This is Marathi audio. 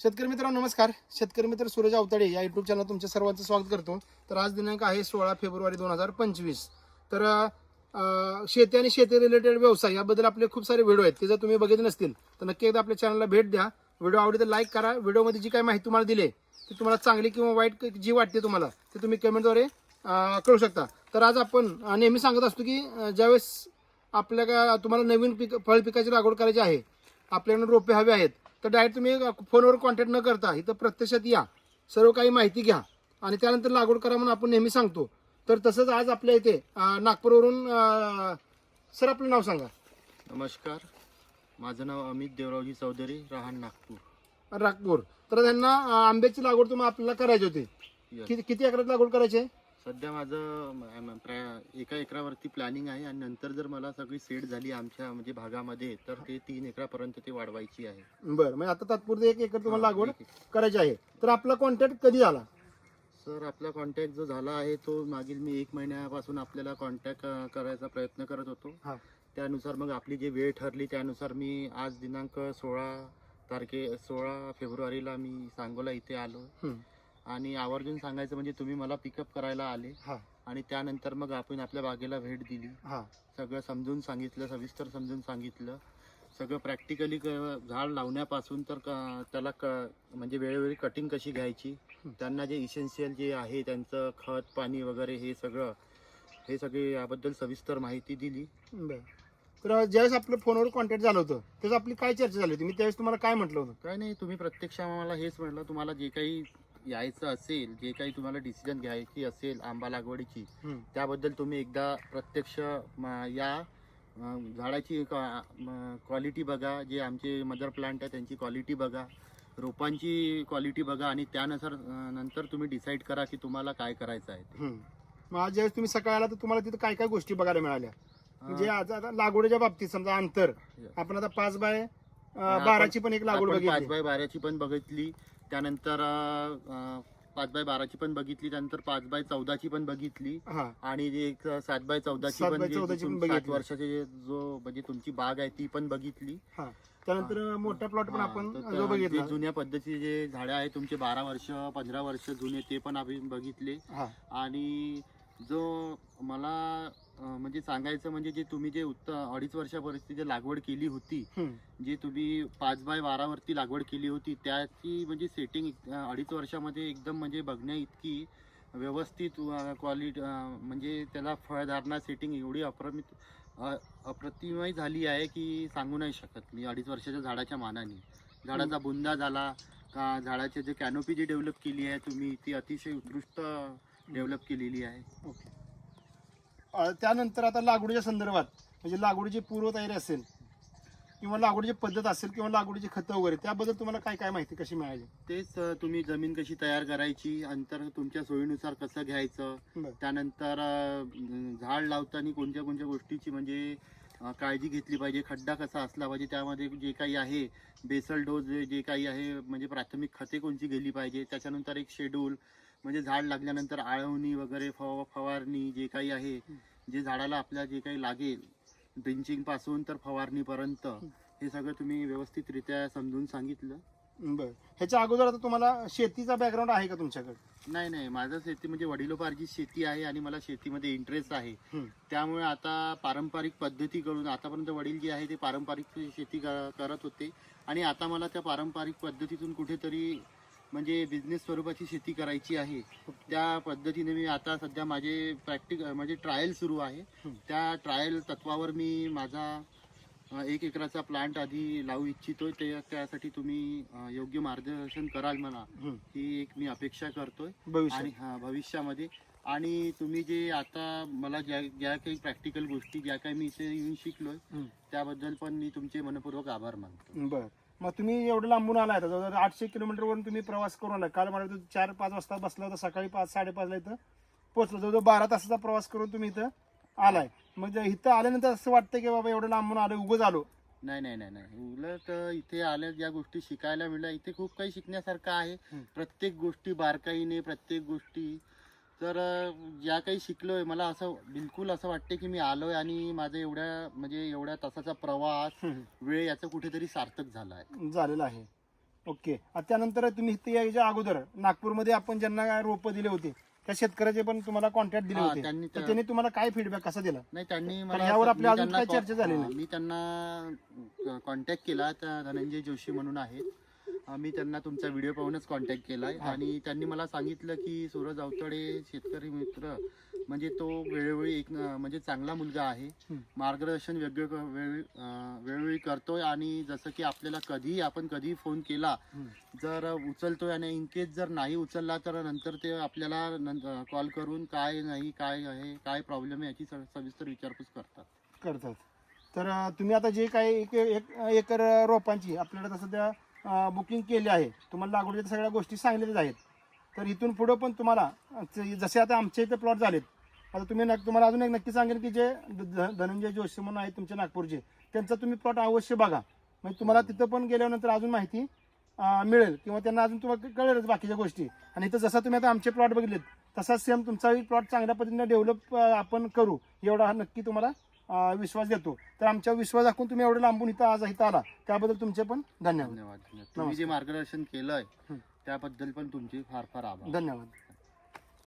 शेतकरी मित्रांनो नमस्कार. शेतकरी मित्र सूरज अवताडे या युट्यूब चॅनल तुमच्या सर्वांचं स्वागत करतो. तर आज दिनांक आहे सोळा फेब्रुवारी दोन हजार पंचवीस. तर शेती आणि शेती रिलेटेड व्यवसाय याबद्दल आपले खूप सारे व्हिडिओ आहेत. ते जर तुम्ही बघितले नसतील तर नक्की एकदा आपल्या चॅनलला भेट द्या. व्हिडिओ आवडली तर लाईक करा. व्हिडिओमध्ये जी काही माहिती तुम्हाला दिली आहे ती तुम्हाला चांगली किंवा वाईट जी वाटते तुम्हाला ते तुम्ही कमेंटद्वारे कळू शकता. तर आज आपण नेहमी सांगत असतो की ज्यावेळेस आपल्या का तुम्हाला नवीन पीक फळ पिकाची लागवड करायची आहे आपल्याकडे रोपे हवे आहेत तर डायरेक्ट तुम्ही फोनवर कॉन्टॅक्ट न करता इथं प्रत्यक्षात या. सर्व काही माहिती घ्या. आणि त्यानंतर लागवड करा म्हणून आपण नेहमी सांगतो. तर तसंच आज आपल्या इथे नागपूरवरून सर आपलं नाव सांगा. नमस्कार. माझं नाव अमित देवरावजी चौधरी राहण नागपूर. नागपूर तर त्यांना आंब्याची लागवड तुम्हाला आपल्याला करायची होती. Yes. किती किती एकरात लागवड करायची आहे? सध्या माझं प्रा- एका एकरावरती प्लॅनिंग आहे आणि नंतर जर मला सगळी सेट झाली आमच्या म्हणजे भागामध्ये तर ते तीन एकरापर्यंत ते वाढवायची आहे बरं म्हणजे आता तात्पुरतं एक एकर तुम्हाला हा, लागवड. करायची आहे तर आपला कॉन्टॅक्ट कधी आला सर आपला कॉन्टॅक्ट जो झाला आहे तो मागील मी एक महिन्यापासून आपल्याला कॉन्टॅक्ट करायचा प्रयत्न करत होतो हा. त्यानुसार मग आपली जी वेळ ठरली त्यानुसार मी आज दिनांक सोळा तारखे सोळा फेब्रुवारीला मी सांगोला इथे आलो हम्म. आणि आवर्जून सांगायचं म्हणजे तुम्ही मला पिकअप करायला आले. हा. आणि त्यानंतर मग आपण आपल्या बागेला भेट दिली. हा. सगळं समजून सांगितलं सविस्तर समजून सांगितलं. सगळं प्रॅक्टिकली झाड लावण्यापासून तर क- त्याला क म्हणजे वेळोवेळी कटिंग कशी घ्यायची. त्यांना जे इसेन्शियल जे आहे त्यांचं खत पाणी वगैरे हे सगळं हे सगळे याबद्दल सविस्तर माहिती दिली. बरं. तर ज्यावेळेस आपलं फोनवर कॉन्टॅक्ट झालं होतं त्यावेळेस आपली काय चर्चा झाली होती? मी त्यावेळेस तुम्हाला काय म्हटलं होतं? काय नाही तुम्ही प्रत्यक्ष आम्हाला हेच म्हटलं. तुम्हाला जे काही यायचं असेल जे काही तुम्हाला डिसिजन घ्यायची असेल आंबा लागवडीची. त्याबद्दल तुम्ही एकदा प्रत्यक्ष या झाडाची क्वालिटी बघा जे आमचे मदर प्लांट आहे त्यांची क्वालिटी बघा रोपांची क्वालिटी बघा आणि त्यानुसार नंतर तुम्ही डिसाईड करा की तुम्हाला काय करायचं आहे. मग आज ज्यावेळेस तुम्ही सकाळी आला तर तुम्हाला तिथं काय काय गोष्टी बघायला मिळाल्या म्हणजे आज आता लागवडीच्या बाबतीत समजा अंतर. आपण आता पाच बाय बाराची पण एक लागवड पाच बाय बाराची पण बघितली त्यानंतर अ, पाच बाय बाराची पण बघितली त्यानंतर पाच बाय चौदाची पण बघितली. हा. आणि एक सात बाय चौदाची सात पण बाय जे चौदाची पण तुम- सात बघितली. वर्षाचे जे- जो म्हणजे तुमची बाग आहे ती पण बघितली. हा. त्यानंतर मोठा प्लॉट पण हा, आपण तर जो त्या- बघितला. जे जुन्या पद्धतीचे जे झाडे आहे तुमचे बारा वर्ष पंधरा वर्ष जुने ते पण आम्ही बघितले. हा. आणि जो मला म्हणजे सांगायचं म्हणजे जे तुम्ही जे उत्त अडीच वर्षापर्यंत जे लागवड केली होती. जे तुम्ही पाच बाय बारावरती लागवड केली होती त्याची म्हणजे सेटिंग अडीच वर्षामध्ये एकदम म्हणजे बघण्या इतकी व्यवस्थित क्वालिटी म्हणजे त्याला फळधारणा सेटिंग एवढी अप्रमित अप्रतिमय झाली आहे की सांगू नाही शकत मी अडीच वर्षाच्या झाडाच्या मानाने. झाडाचा बुंदा झाला का झाडाचे जे कॅनोपी जी डेव्हलप केली आहे तुम्ही ती अतिशय उत्कृष्ट डेव्हलप केलेली आहे. ओके. अं, त्यानंतर आता लागवडीच्या संदर्भात म्हणजे लागवडीची पूर्वतयारी असेल किंवा लागवडीची पद्धत असेल किंवा लागवडीची खतं वगैरे त्याबद्दल तुम्हाला काय काय माहिती कशी मिळाली तेच अ, तुम्ही जमीन कशी तयार करायची अंतर तुमच्या सोयीनुसार कसं घ्यायचं बरं. त्यानंतर अ, झाड लावताना कोणत्या कोणत्या गोष्टीची म्हणजे अ, काळजी घेतली पाहिजे खड्डा कसा असला पाहिजे त्यामध्ये जे काही आहे बेसल डोस जे जे काही आहे म्हणजे प्राथमिक खते कोणती गेली पाहिजे त्याच्यानंतर एक शेड्यूल म्हणजे झाड लागल्यानंतर आळवणी वगैरे फव फवारणी जे काही आहे जे झाडाला आपल्या जे काही लागेल ड्रिंचिंगपासून तर फवारणीपर्यंत हे सगळं तुम्ही व्यवस्थितरित्या समजून सांगितलं? बरं. ह्याच्या अगोदर आता तुम्हाला शेतीचा बॅकग्राऊंड आहे का तुमच्याकडे? नाही नाही. माझं शेती म्हणजे वडिलोपार्जित शेती आहे आणि मला शेतीमध्ये इंटरेस्ट आहे. त्यामुळे आता पारंपरिक पद्धतीकडून आतापर्यंत वडील जे आहे ते पारंपरिक शेती करत होते. आणि आता मला त्या पारंपरिक पद्धतीतून कुठेतरी म्हणजे बिझनेस स्वरूपाची शेती करायची आहे त्या पद्धतीने मी आता सध्या माझे प्रॅक्टिक म्हणजे ट्रायल सुरू आहे. त्या ट्रायल तत्वावर मी माझा एक एकराचा प्लांट आधी लावू इच्छितोय. ते त्यासाठी तुम्ही योग्य मार्गदर्शन कराल मला. ही. एक मी अपेक्षा करतोय. आणि हा भविष्यामध्ये. आणि तुम्ही जे आता मला ज्या ज्या काही प्रॅक्टिकल गोष्टी ज्या काही मी इथे येऊन शिकलोय. त्याबद्दल पण मी तुमचे मनपूर्वक आभार मानतो. बरं. मग तुम्ही एवढं लांबून आलाय आता जवळजवळ आठशे किलोमीटरवरून तुम्ही प्रवास करून आलाय काल मला वाटतं चार पाच वाजता बसला होता सकाळी पाच साडेपाचला इथं पोहोचलो. जवळजवळ बारा तासाचा प्रवास करून तुम्ही इथं आलाय. मग इथं आल्यानंतर असं वाटतं की बाबा एवढं लांबून आलो उगच आलो नाही नाही नाही नाही. उलट इथे आल्या ज्या गोष्टी शिकायला मिळल्या इथे खूप काही शिकण्यासारखं आहे. प्रत्येक गोष्टी बारकाईने प्रत्येक गोष्टी तर ज्या काही शिकलोय मला असं बिलकुल असं वाटते की मी आलोय आणि माझं एवढ्या म्हणजे एवढ्या तासाचा प्रवास वेळ याचा कुठेतरी सार्थक झाला आहे. झालेलं आहे. ओके. त्यानंतर तुम्ही इथे यायच्या अगोदर नागपूरमध्ये आपण ज्यांना रोपं दिले होते त्या शेतकऱ्याचे पण तुम्हाला कॉन्टॅक्ट दिले होते. त्यांनी त्यांनी तुम्हाला काय फीडबॅक कसा दिला? नाही त्यांनी मला यावर आपल्या अजून काही चर्चा झाली. मी त्यांना कॉन्टॅक्ट केला धनंजय जोशी म्हणून आहेत. मी त्यांना तुमचा व्हिडिओ पाहूनच कॉन्टॅक्ट केलाय. आणि त्यांनी मला सांगितलं की सूरज अवतडे शेतकरी मित्र म्हणजे तो वेळोवेळी एक म्हणजे चांगला मुलगा आहे. मार्गदर्शन वेगळे वेळोवेळी करतोय आणि जसं की आपल्याला कधीही आपण कधीही फोन केला. जर उचलतोय आणि इन केस जर नाही उचलला तर नंतर ते आपल्याला कॉल करून काय नाही काय आहे काय प्रॉब्लेम आहे याची सविस्तर विचारपूस करतात करतात तर तुम्ही आता जे काही एक एक एकर रोपांची आपल्याला तसं त्या बुकिंग केली आहे. तुम्हाला लागवडीच्या सगळ्या गोष्टी सांगलेल्याच आहेत. तर इथून पुढं पण तुम्हाला जसे आता आमच्या इथे प्लॉट झालेत. आता तुम्ही नक्की तुम्हाला अजून एक नक्की सांगेन की जे धनंजय जोशी म्हणून आहेत तुमच्या नागपूरचे त्यांचा तुम्ही प्लॉट अवश्य बघा. म्हणजे तुम्हाला तिथं पण गेल्यानंतर अजून माहिती मिळेल. किंवा त्यांना अजून तुम्हाला कळेलच बाकीच्या गोष्टी. आणि इथं जसा तुम्ही आता आमचे प्लॉट बघितलेत तसाच सेम तुमचाही प्लॉट चांगल्या पद्धतीने डेव्हलप आपण करू. एवढा हा नक्की तुम्हाला विश्वास देतो. तर आमच्या विश्वास दाखवून तुम्ही एवढं लांबून इथं आज इथं आला. त्याबद्दल तुमचे पण धन्यवाद. धन्यवाद तुम्ही जे मार्गदर्शन केलंय. त्याबद्दल पण तुमचे फार फार आभार. धन्यवाद.